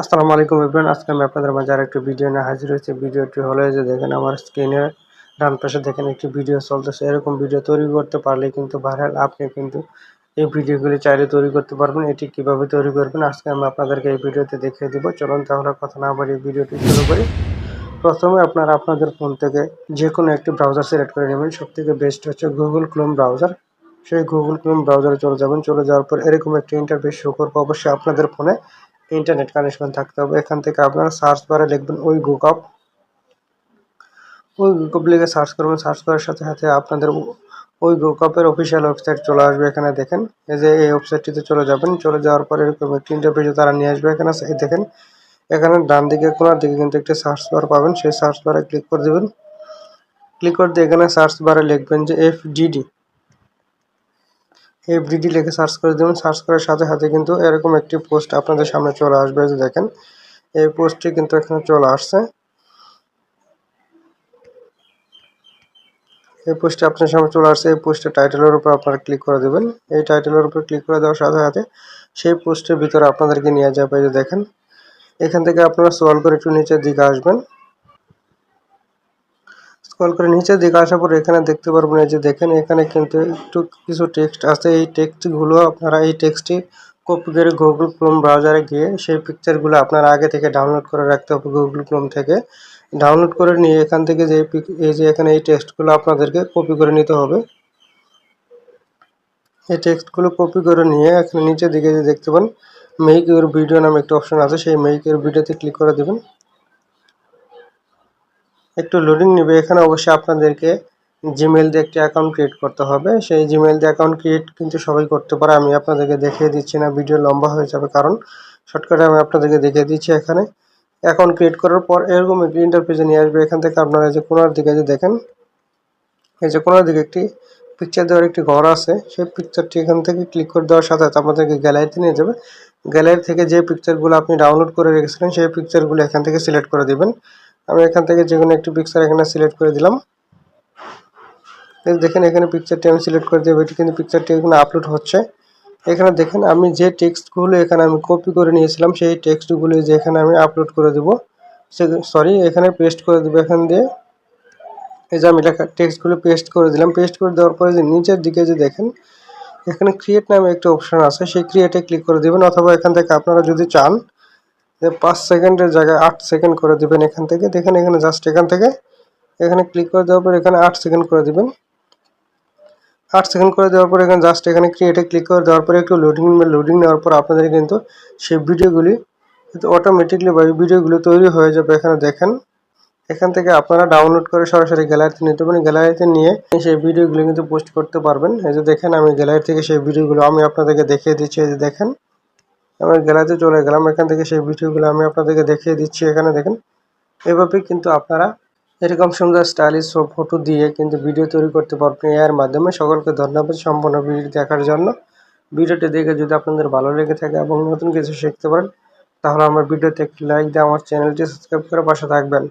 আসসালামু আলাইকুম এভরিওয়ান আজকে আমি আপনাদের মাঝে আরেকটি ভিডিও নিয়ে হাজির হয়েছি। ভিডিওটি হলো যে দেখেন আমার স্ক্রিনে ডান পাশে দেখেন একটি ভিডিও চলতেছে। এরকম ভিডিও তৈরি করতে পারলে কিন্তু ভাইরাল আপনি কিন্তু এই ভিডিওগুলি চাইলে তৈরি করতে পারবেন। এটি কীভাবে তৈরি করবেন আজকে আমি আপনাদেরকে এই ভিডিওতে দেখিয়ে দিব। চলুন তাহলে কথা না বাড়িয়ে ভিডিওটি শুরু করি। প্রথমে আপনারা আপনাদের ফোন থেকে যে কোনো একটি ব্রাউজার সিলেক্ট করে নেবেন। সব থেকে বেস্ট হচ্ছে গুগল ক্রোম ব্রাউজার সেই গুগল ক্রোম ব্রাউজারে চলে যাবেন। চলে যাওয়ার পর এরকম একটি ইন্টারফেস শো করব। অবশ্যই আপনাদের ফোনে ইন্টারনেট কানেকশন থাকতে হবে। এখান থেকে আপনারা সার্চ বারে লিখবেন ওই গুকপ ওই গুকপ লিখে সার্চ করবেন। সার্চ করার সাথে সাথে আপনাদের ওই গুকপের অফিসিয়াল ওয়েবসাইট চলে আসবে এখানে দেখেন। এই যে এই ওয়েবসাইটটিতে চলে যাবেন। চলে যাওয়ার পরে এরকম একটি ইন্টারফেসে তারা নিয়ে আসবে এখানে। দেখেন, এখানে ডান দিকে, কোনার দিকে কিন্তু একটি সার্চ বার পাবেন। সেই সার্চ বারে ক্লিক করে দেবেন। ক্লিক করে দিয়ে এখানে সার্চ বারে লিখবেন যে এফ ডিডি এফডিডি লিখে সার্চ করে দেবেন। সার্চ করার সাথে সাথে কিন্তু এরকম একটি পোস্ট আপনাদের সামনে চলে আসবে যে দেখেন, এই পোস্টটি কিন্তু এখানে চলে আসছে। এই পোস্টটি আপনার সামনে চলে আসছে। এই পোস্টের টাইটেলের উপর আপনারা ক্লিক করে দেবেন। এই টাইটেলের উপর ক্লিক করে দেওয়ার সাথে সাথে সেই পোস্টের ভিতরে আপনাদেরকে নিয়ে যাবে যে দেখেন, এখান থেকে আপনারা সোয়াল করে একটু নিচের দিকে আসবেন। স্ক্রল করে নিচের দিকে আসার পর এখানে দেখতে পারবেন যে দেখেন এখানে কিন্তু একটু কিছু টেক্সট আছে। এই টেক্সটগুলো আপনারা, এই টেক্সটটি কপি করে গুগল ক্রোম ব্রাউজারে গিয়ে সেই পিকচারগুলো আপনারা আগে থেকে ডাউনলোড করে রাখতে হবে গুগল ক্রোম থেকে। ডাউনলোড করে নিয়ে এখান থেকে যে এই যে এখানে এই টেক্সটগুলো আপনাদেরকে কপি করে নিতে হবে। এই টেক্সটগুলো কপি করে নিয়ে এখানে নিচের দিকে যে দেখতে পান মেক ইউর ভিডিও নামে একটা অপশন আছে। সেই মেক ইউর ভিডিওতে ক্লিক করে দেবেন। একটু লোডিং নেবে। এখানে অবশ্যই আপনাদেরকে জিমেল দিয়ে একটি অ্যাকাউন্ট ক্রিয়েট করতে হবে। সেই জিমেল দিয়ে অ্যাকাউন্ট ক্রিয়েট কিন্তু সবাই করতে পারে। আমি আপনাদেরকে দেখিয়ে দিচ্ছি না ভিডিও লম্বা হয়ে যাবে কারণ শর্টকাটে আমি আপনাদেরকে দেখিয়ে দিচ্ছি এখানে। অ্যাকাউন্ট ক্রিয়েট করার পর এরকম একটি ইন্টারফেসে নিয়ে আসবে। এখান থেকে আপনারা যে কোনার দিকে যে দেখেন, এই যে কোনার দিকে একটি পিকচার দেওয়ার একটি ঘর আছে। সেই পিকচারটি এখান থেকে ক্লিক করে দেওয়ার সাথে সাথে আপনাদেরকে গ্যালারিতে নিয়ে যাবে। গ্যালারি থেকে যে পিকচারগুলো আপনি ডাউনলোড করে রেখেছিলেন, সেই পিকচারগুলো এখান থেকে সিলেক্ট করে দেবেন। আমি এখান থেকে যে কোনো একটি পিকচার এখানে সিলেক্ট করে দিলাম। দেখেন এখানে পিকচারটি আমি সিলেক্ট করে দেবো, এটি কিন্তু পিকচারটি এখানে আপলোড হচ্ছে। এখানে দেখেন আমি যে টেক্সটগুলো এখানে আমি কপি করে নিয়েছিলাম, সেই টেক্সটগুলো যে এখানে আমি আপলোড করে দেবো, সে সরি এখানে পেস্ট করে দেবো এখান দিয়ে। এই যে আমি লেখা টেক্সটগুলো পেস্ট করে দিলাম পেস্ট করে দেওয়ার পরে যে নিচের দিকে যে দেখেন, এখানে ক্রিয়েট নামে একটা অপশান আছে, সেই ক্রিয়েটে ক্লিক করে দেবেন, অথবা এখান থেকে আপনারা যদি চান পাঁচ সেকেন্ডের জায়গায় আট সেকেন্ড করে দেবেন এখান থেকে। দেখেন এখানে জাস্ট এখান থেকে। এখানে ক্লিক করে দেওয়ার পর এখানে আট সেকেন্ড করে দেবেন। আট সেকেন্ড করে দেওয়ার পর এখানে জাস্ট এখানে ক্রিয়েটে ক্লিক করে দেওয়ার পরে একটু লোডিং লোডিং নেওয়ার পর আপনাদের কিন্তু সেই ভিডিওগুলি অটোমেটিকলি বা ভিডিওগুলো তৈরি হয়ে যাবে এখানে দেখেন। এখান থেকে আপনারা ডাউনলোড করে সরাসরি গ্যালারিতে নিতে পারেন। গ্যালারিতে নিয়ে সেই ভিডিওগুলো কিন্তু পোস্ট করতে পারবেন। এই যে দেখেন আমি গ্যালারি থেকে সেই ভিডিওগুলো আমি আপনাদেরকে দেখিয়ে দিচ্ছি। এই যে দেখেন। আমি গ্যালারিতে চলে গেলাম। এখান থেকে সেই ভিডিওগুলো আমি আপনাদেরকে দেখিয়ে দিচ্ছি এখানে দেখেন। এভাবে কিন্তু আপনারা এরকম সুন্দর স্টাইলিশ ফটো দিয়ে কিন্তু ভিডিও তৈরি করতে পারবেন। এর মাধ্যমে সকলকে ধন্যবাদ সম্পূর্ণ ভিডিও দেখার জন্য। ভিডিওটি দেখে যদি আপনাদের ভালো লেগে থাকে এবং নতুন কিছু শিখতে পারেন, তাহলে আমার ভিডিওতে একটি লাইক দিয়ে আমার চ্যানেলটি সাবস্ক্রাইব করে পাশে থাকবেন।